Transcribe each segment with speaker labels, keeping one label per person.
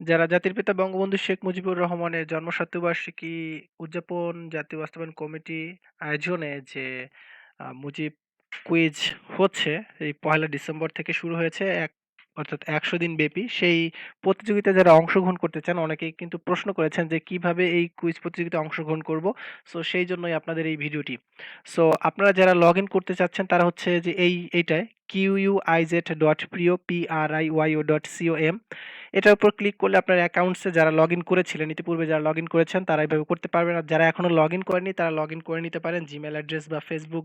Speaker 1: যারা জাতির পিতা বঙ্গবন্ধু শেখ মুজিবুর রহমানের জন্ম জন্মশতবার্ষিকী উদযাপন, জাতীয় বাস্তবায়ন কমিটি আয়োজনে যে মুজিব কুইজ হচ্ছে, এই পয়লা ডিসেম্বর থেকে শুরু হয়েছে, এক, অর্থাৎ ১০০ দিন ব্যাপী। সেই প্রতিযোগিতায় যারা অংশগ্রহণ করতে চান, অনেকেই কিন্তু প্রশ্ন করেছেন যে, কীভাবে এই কুইজ প্রতিযোগিতায় অংশগ্রহণ করব। সো, সেই জন্যই আপনাদের এই ভিডিওটি। সো, আপনারা যারা লগইন করতে চাচ্ছেন, তারা হচ্ছে যে, এই, এইটায় qiuz.prio.com এটার উপর ক্লিক করলে আপনার অ্যাকাউন্টসে যারা লগ ইন করেছিলেন ইতিপূর্বে যারা লগ ইন করেছেন তারা এভাবে করতে পারবেন। আর যারা এখনও লগ ইন করেনি তারা লগ ইন করে নিতে পারেন। জিমেল অ্যাড্রেস বা ফেসবুক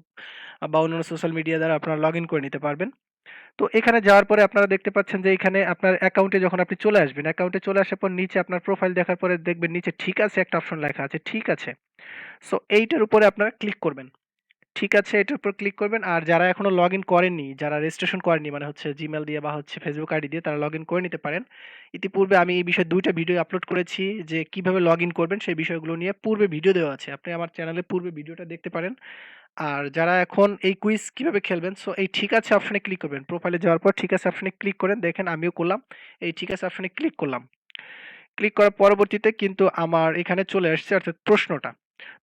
Speaker 1: বা অন্যান্য সোশ্যাল মিডিয়া দ্বারা আপনারা লগ ইন করে নিতে পারবেন। তো এখানে যাওয়ার পরে আপনারা দেখতে পাচ্ছেন যে এখানে আপনার অ্যাকাউন্টে যখন আপনি চলে আসবেন, অ্যাকাউন্টে চলে আসার পর নিচে আপনার প্রোফাইল দেখার পরে দেখবেন নিচে ঠিক আছে একটা অপশন লেখা আছে, ঠিক আছে। সো এইটার উপরে আপনারা ক্লিক করবেন। ঠিক আছে এটার উপর ক্লিক করবেন। আর যারা এখনও লগইন করেননি, যারা রেজিস্ট্রেশন করেননি মানে হচ্ছে জিমেল দিয়ে বা হচ্ছে ফেসবুক আইডি দিয়ে তারা লগইন করে নিতে পারেন। ইতিপূর্বে আমি এই বিষয়ে দুইটা ভিডিও আপলোড করেছি যে কীভাবে লগইন করবেন সেই বিষয়গুলো নিয়ে পূর্বে ভিডিও দেওয়া আছে। আপনি আমার চ্যানেলে পূর্বে ভিডিওটা দেখতে পারেন। আর যারা এখন এই কুইজ কীভাবে খেলবেন সো এই ঠিক আছে অপশনে ক্লিক করবেন। প্রোফাইলে যাওয়ার পর ঠিক আছে অপশনে ক্লিক করেন। দেখেন আমিও করলাম। এই ঠিক আছে অপশনে ক্লিক করলাম। ক্লিক করার পরবর্তীতে কিন্তু আমার এখানে চলে আসছে অর্থাৎ প্রশ্নটা।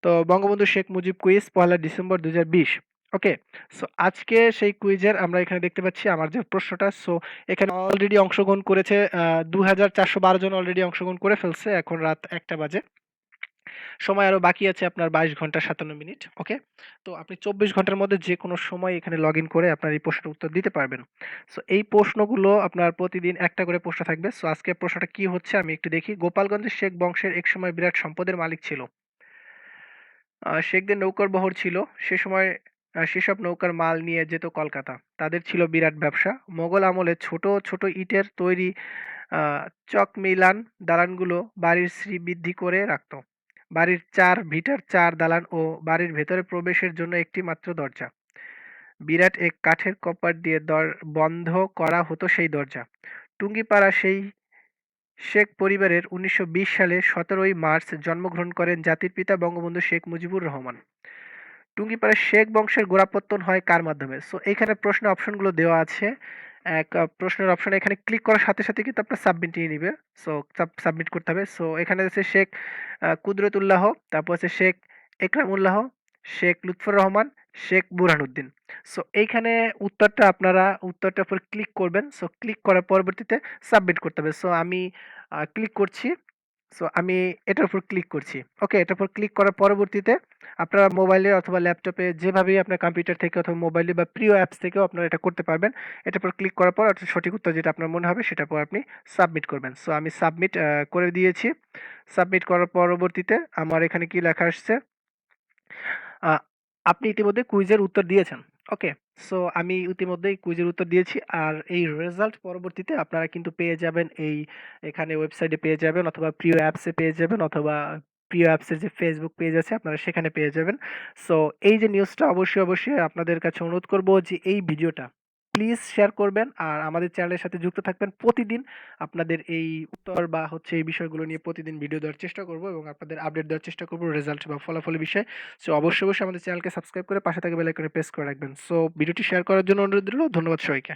Speaker 1: তো বঙ্গবন্ধু শেখ মুজিব কুইজ, পহেলা ডিসেম্বর ২০২০ ওকে। সো আজকে সেই কুইজের আমরা এখানে দেখতে পাচ্ছি আমার যে প্রশ্নটা, সো এখানে অলরেডি অংশগ্রহণ করেছে আ ২৪১২ জন অলরেডি অংশগ্রহণ করে ফেলছে। এখন রাত একটা বাজে। সময় আরও বাকি আছে আপনার ২২ ঘণ্টা ৫৭ মিনিট। ওকে? তো আপনি ২৪ ঘণ্টার মধ্যে যেকোনো সময় এখানে লগইন করে আপনার এই প্রশ্নের উত্তর দিতে পারবেন। সো এই প্রশ্নগুলো আপনার প্রতিদিন একটা করে প্রশ্ন থাকবে। সো আজকের প্রশ্নটা কি হচ্ছে আমি একটু দেখি। গোপালগঞ্জের শেখ বংশের একসময় বিরাট সম্পদের মালিক ছিল। শেখদের নৌকার বহর ছিল। সে সময় সেসব নৌকার মাল নিয়ে যেত কলকাতা। তাদের ছিল বিরাট ব্যবসা। মোগল আমলে ছোট, ছোট ইটের তৈরি চকমিলান দালানগুলো বাড়ির শ্রীবৃদ্ধি করে রাখত। বাড়ির চার ভিটার চার দালান ও বাড়ির ভেতরে প্রবেশের জন্য একটি মাত্র দরজা। বিরাট এক কাঠের কপাট দিয়ে দর বন্ধ করা হতো সেই দরজা। টুঙ্গিপাড়া সেই শেখ পরিবারের ১৯২০ সালে ১৭ই মার্চ জন্মগ্রহণ করেন জাতির পিতা বঙ্গবন্ধু শেখ মুজিবুর রহমান। টুঙ্গিপাড়ার শেখ বংশের গোড়াপত্তন হয় কার মাধ্যমে? সো এইখানে প্রশ্ন অপশনগুলো দেওয়া আছে। এক প্রশ্নের অপশনে এখানে ক্লিক করার সাথে, সাথে কিন্তু আপনার সাবমিট নিয়ে নিবে। সো সাবমিট করতে হবে। সো এখানে আছে শেখ কুদরতুল্লাহ, তারপর আছে শেখ একরামুল্লাহ, শেখ লুৎফর রহমান, শেখ বুরহানুদ্দিন। সো এইখানে উত্তরটা আপনারা, উত্তরটার উপর ক্লিক করবেন। সো ক্লিক করার পরবর্তীতে সাবমিট করতে হবে। সো আমি ক্লিক করছি। সো আমি এটার উপর ক্লিক করছি। ওকে? এটার উপর ক্লিক করার পরবর্তীতে আপনারা মোবাইলে অথবা ল্যাপটপে যেভাবেই আপনার কম্পিউটার থেকে অথবা মোবাইলে বা প্রিয় অ্যাপস থেকেও আপনারা এটা করতে পারবেন। এটার উপর ক্লিক করার পর সঠিক উত্তর যেটা আপনার মনে হবে সেটার পর আপনি সাবমিট করবেন। সো আমি সাবমিট করে দিয়েছি। সাবমিট করার পরবর্তীতে আমার এখানে কি লেখা আসছে? আপনি ইতিমধ্যে কুইজের উত্তর দিয়েছেন। ওকে? সো আমি ইতিমধ্যেই কুইজের উত্তর দিয়েছি। আর এই রেজাল্ট পরবর্তীতে আপনারা কিন্তু পেয়ে যাবেন এই এখানে ওয়েবসাইটে পেয়ে যাবেন অথবা প্রিয় অ্যাপসে পেয়ে যাবেন অথবা প্রিয় অ্যাপসের যে ফেসবুক পেজ আছে আপনারা সেখানে পেয়ে যাবেন। সো এই যে নিউজটা অবশ্যই, অবশ্যই আপনাদের কাছে অনুরোধ করব যে এই ভিডিওটা প্লিজ শেয়ার করবেন। আর আমাদের চ্যানেলের সাথে যুক্ত থাকবেন। প্রতিদিন আপনাদের এই উত্তর বা হচ্ছে এই বিষয়গুলো নিয়ে প্রতিদিন ভিডিও দেওয়ার চেষ্টা করব এবং আপনাদের আপডেট দেওয়ার চেষ্টা করব রেজাল্ট বা ফলাফলের বিষয়ে। সো অবশ্যই, অবশ্যই আমাদের চ্যানেলকে সাবস্ক্রাইব করে পাশে থাকা বেলাইকনে প্রেস করে রাখবেন। সো ভিডিওটি শেয়ার করার জন্য অনুরোধ রইল। ধন্যবাদ সবাইকে।